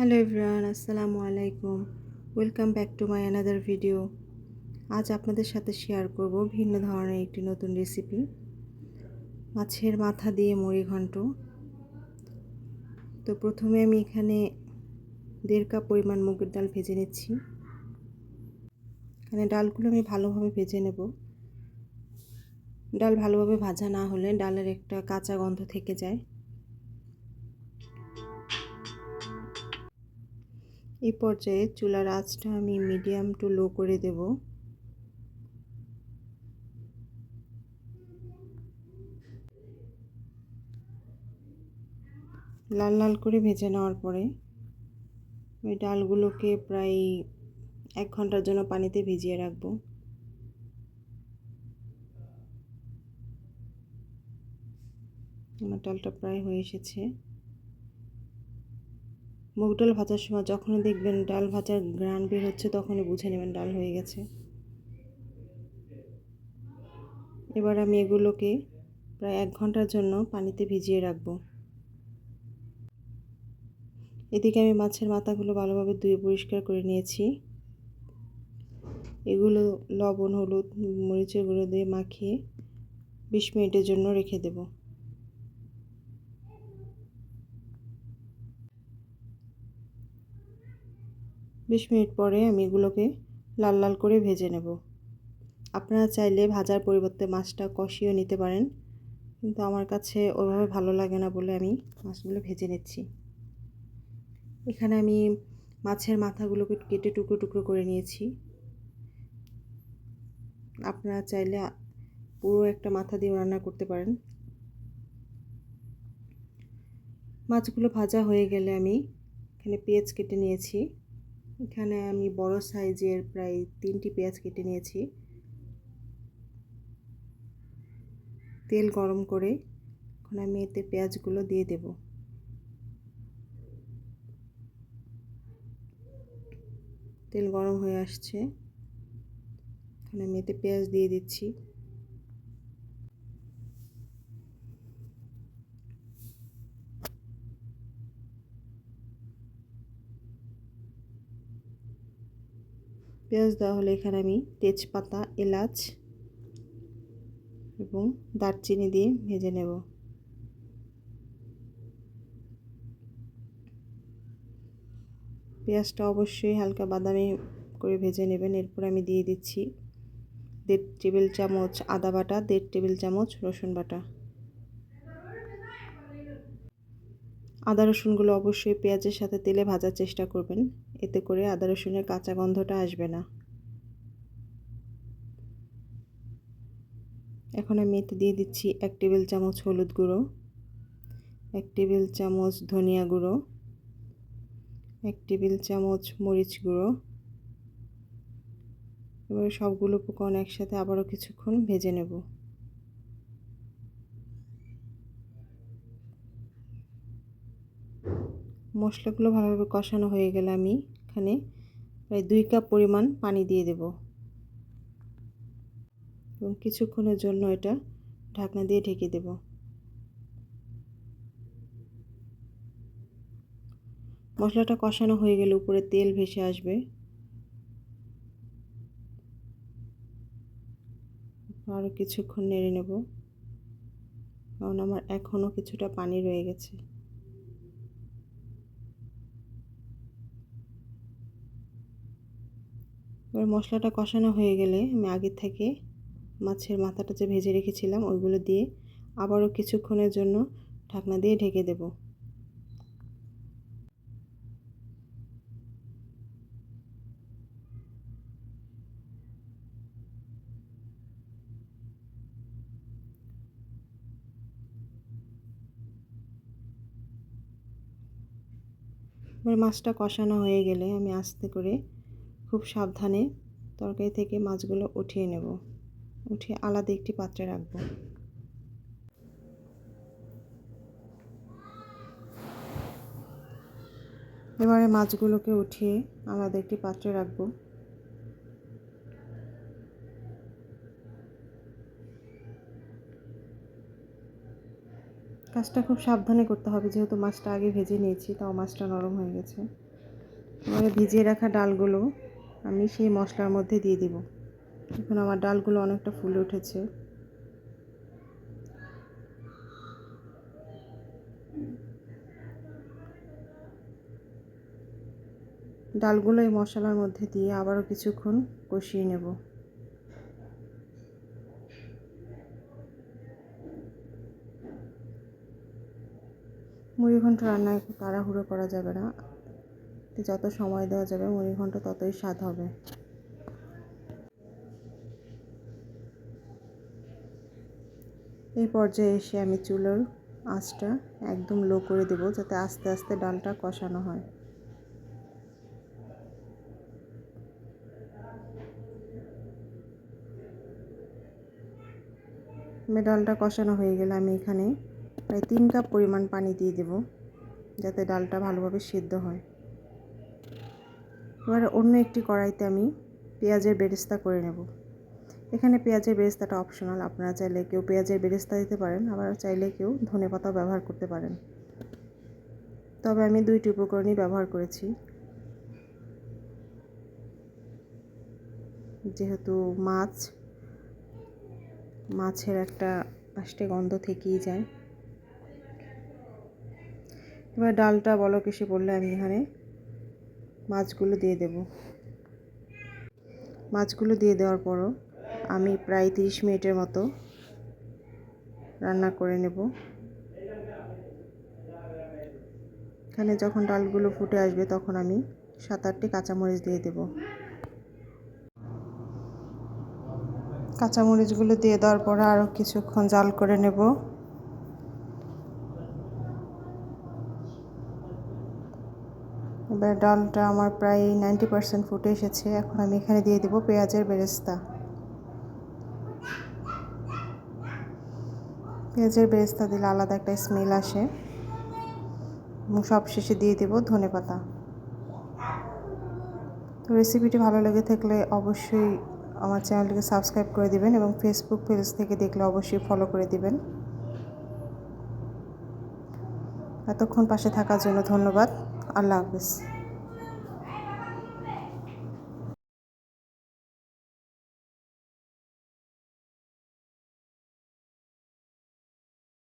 Hello everyone, আসসালামু আলাইকুম। Welcome back to my another video. আজ আপনাদের সাথে শেয়ার করব ভিন্ন ধরনের একটি নতুন রেসিপি। মাছের মাথা দিয়ে মুড়ি ঘন্ট। তো প্রথমে আমি এখানে দেড় কাপ পরিমাণ মুগের ডাল ভেজে নিচ্ছি। এখানে ডালগুলো আমি ভালোভাবে ভেজে নেব। ডাল ভালোভাবে ভাজা না হলে ডালের একটা কাঁচা গন্ধ থেকে যায়। এই পর্যায়ে চুলার আঁচটা আমি মিডিয়াম টু লো করে দেব। লাল লাল করে ভেজে নেওয়ার পরে ওই ডালগুলোকে প্রায় এক ঘণ্টার জন্য পানিতে ভিজিয়ে রাখব। আমার ডালটা প্রায় হয়ে এসেছে। মুগ ডাল ভাজার সময় যখনই দেখবেন ডাল ভাজার গ্রান বের হচ্ছে, তখনই বুঝে নেবেন ডাল হয়ে গেছে। এবার আমি এগুলোকে প্রায় এক ঘণ্টার জন্য পানিতে ভিজিয়ে রাখব। এদিকে আমি মাছের মাথাগুলো ভালোভাবে ধুয়ে পরিষ্কার করে নিয়েছি। এগুলো লবণ, হলুদ, মরিচের গুঁড়ো দিয়ে মাখিয়ে বিশ মিনিটের জন্য রেখে দেবো। বিশ মিনিট পরে আমি এগুলোকে লাল লাল করে ভেজে নেব। আপনারা চাইলে ভাজার পরিবর্তে মাছটা কষিয়েও নিতে পারেন, কিন্তু আমার কাছে ওইভাবে ভালো লাগে না বলে আমি মাছগুলো ভেজে নিচ্ছি। এখানে আমি মাছের মাথাগুলোকে কেটে টুকরো টুকরো করে নিয়েছি। আপনারা চাইলে পুরো একটা মাথা দিয়ে রান্না করতে পারেন। মাছগুলো ভাজা হয়ে গেলে আমি এখানে পেঁয়াজ কেটে নিয়েছি। এখানে আমি বড় সাইজের প্রায় তিনটি পেঁয়াজ কেটে নিয়েছি। তেল গরম করে এখন আমি এতে পেঁয়াজগুলো দিয়ে দেব। তেল গরম হয়ে আসছে। এখন আমি এতে পেঁয়াজ দিয়ে দিচ্ছি। পেঁয়াজ দেওয়া হলে এখানে আমি তেজপাতা, এলাচ এবং দারচিনি দিয়ে ভেজে নেব। পেঁয়াজটা অবশ্যই হালকা বাদামি করে ভেজে নেবেন। এরপর আমি দিয়ে দিচ্ছি দেড় টেবিল চামচ আদা বাটা, দেড় টেবিল চামচ রসুন বাটা। আদা রসুনগুলো অবশ্যই পেঁয়াজের সাথে তেলে ভাজার চেষ্টা করবেন। এতে করে আদা রসুনের কাঁচা গন্ধটা আসবে না। এখন আমি এতে দিয়ে দিচ্ছি এক টেবিল চামচ হলুদ গুঁড়ো, এক টেবিল চামচ ধনিয়া গুঁড়ো, এক টেবিল চামচ মরিচ গুঁড়ো। এবারে সবগুলো উপকরণ একসাথে আবারও কিছুক্ষণ ভেজে নেব। মশলাগুলো ভালোভাবে কষানো হয়ে গেলে আমি এখানে প্রায় দুই কাপ পরিমাণ পানি দিয়ে দেব। এবং কিছুক্ষণের জন্য এটা ঢাকনা দিয়ে ঢেকে দেব। মশলাটা কষানো হয়ে গেলে উপরে তেল ভেসে আসবে। আরও কিছুক্ষণ নেড়ে নেব। কারণ আমার এখনও কিছুটা পানি রয়ে গেছে। এবার মশলাটা কষানো হয়ে গেলে আমি আগে থেকে মাছের মাথাটা যে ভেজে রেখেছিলাম, ওইগুলো দিয়ে আবারও কিছুক্ষণের জন্য ঢাকনা দিয়ে ঢেকে দেব। এবার মাছটা কষানো হয়ে গেলে আমি আস্তে করে খুব সাবধানে তরকারি থেকে মাছগুলো উঠিয়ে নেব। উঠিয়ে আলাদা একটি পাত্রে রাখব। এবারে মাছগুলোকে উঠিয়ে আলাদা একটি পাত্রে রাখব। কাজটা খুব সাবধানে করতে হবে, যেহেতু মাছটা আগে ভেজে নিয়েছি, তাও মাছটা নরম হয়ে গেছে। এবারে ভিজিয়ে রাখা ডালগুলো আমি সেই মশলার মধ্যে দিয়ে দিব। এখন আমার ডালগুলো অনেকটা ফুলে উঠেছে। ডালগুলো এই মশলার মধ্যে দিয়ে আবারও কিছুক্ষণ কষিয়ে নেব। মুড়িঘণ্ট রান্নায় একটু তাড়াহুড়ো করা যাবে না। যত সময় দেওয়া যাবে মুড়িঘণ্ট ততই স্বাদ হবে। এই পর্যায়ে এসে আমি চুলোর আঁচটা একদম লো করে দেব, যাতে আস্তে আস্তে ডালটা কষানো হয়। ডালটা কষানো হয়ে গেলে আমি এখানে প্রায় তিন কাপ পরিমাণ পানি দিয়ে দেব, যাতে ডালটা ভালোভাবে সিদ্ধ হয়। এবার অন্য একটি কড়াইতে আমি পেঁয়াজের বেরেস্তা করে নেব। এখানে পেঁয়াজের বেরেস্তাটা অপশনাল আপনারা চাইলে কেউ পেঁয়াজের বেরেস্তা দিতে পারেন, আবার চাইলে কেউ ধনে পাতাও ব্যবহার করতে পারেন। তবে আমি দুইটি উপকরণই ব্যবহার করেছি। যেহেতু মাছ, মাছের একটা আষ্টে গন্ধ থেকেই যায়। এবার ডালটা বলক এসে পড়লে আমি এখানে মাছগুলো দিয়ে দেব। মাছগুলো দিয়ে দেওয়ার পরও আমি প্রায় তিরিশ মিনিটের মতো রান্না করে নেব। এখানে যখন ডালগুলো ফুটে আসবে তখন আমি সাত আটটি কাঁচামরিচ দিয়ে দেব। কাঁচামরিচগুলো দিয়ে দেওয়ার পরে আরও কিছুক্ষণ জাল করে নেব। এবার ডালটা আমার প্রায় নাইনটি পারসেন্ট ফুটে এসেছে, এখন আমি এখানে দিয়ে দেবো পেঁয়াজের বেরেস্তা। পেঁয়াজের বেরেস্তা দিলে আলাদা একটা স্মেল আসে। এবং সব শেষে দিয়ে দেবো ধনে পাতা। তো রেসিপিটি ভালো লেগে থাকলে অবশ্যই আমার চ্যানেলটিকে সাবস্ক্রাইব করে দিবেন এবং ফেসবুক পেজ থেকে দেখলে অবশ্যই ফলো করে দিবেন। এতক্ষণ পাশে থাকার জন্য ধন্যবাদ। আল্লাহ হাফিজ।